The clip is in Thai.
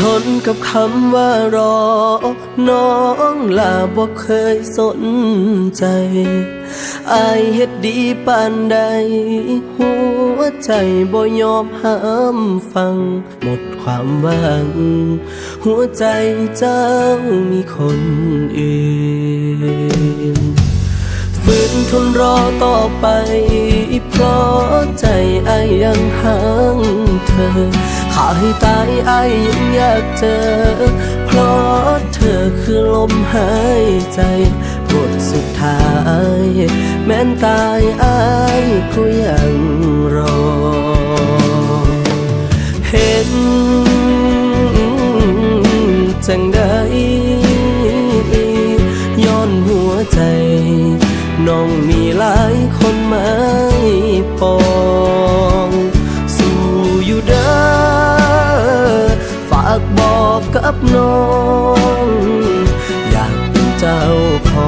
ทนกับคำว่ารอ น้องลาบ่เคยสนใจ อายเฮ็ดดีปานใด หัวใจบ่ยอมห้ามฟัง หมดความหวัง หัวใจเจ้ามีคนอื่นฝืนทนรอต่อไป เพราะใจไอยังห่างเธอข้าให้ตายไอยังอยากเจอ เพราะเธอคือลมหายใจบทสุดท้าย แม้นตายไอก็ยังรอ เห็นจังได้ย้อนหัวใจ น้องมีหลายคนไม่ปองสู้อยู่เด้อฝากบอกกับน้อง อยากเป็นเจ้าของ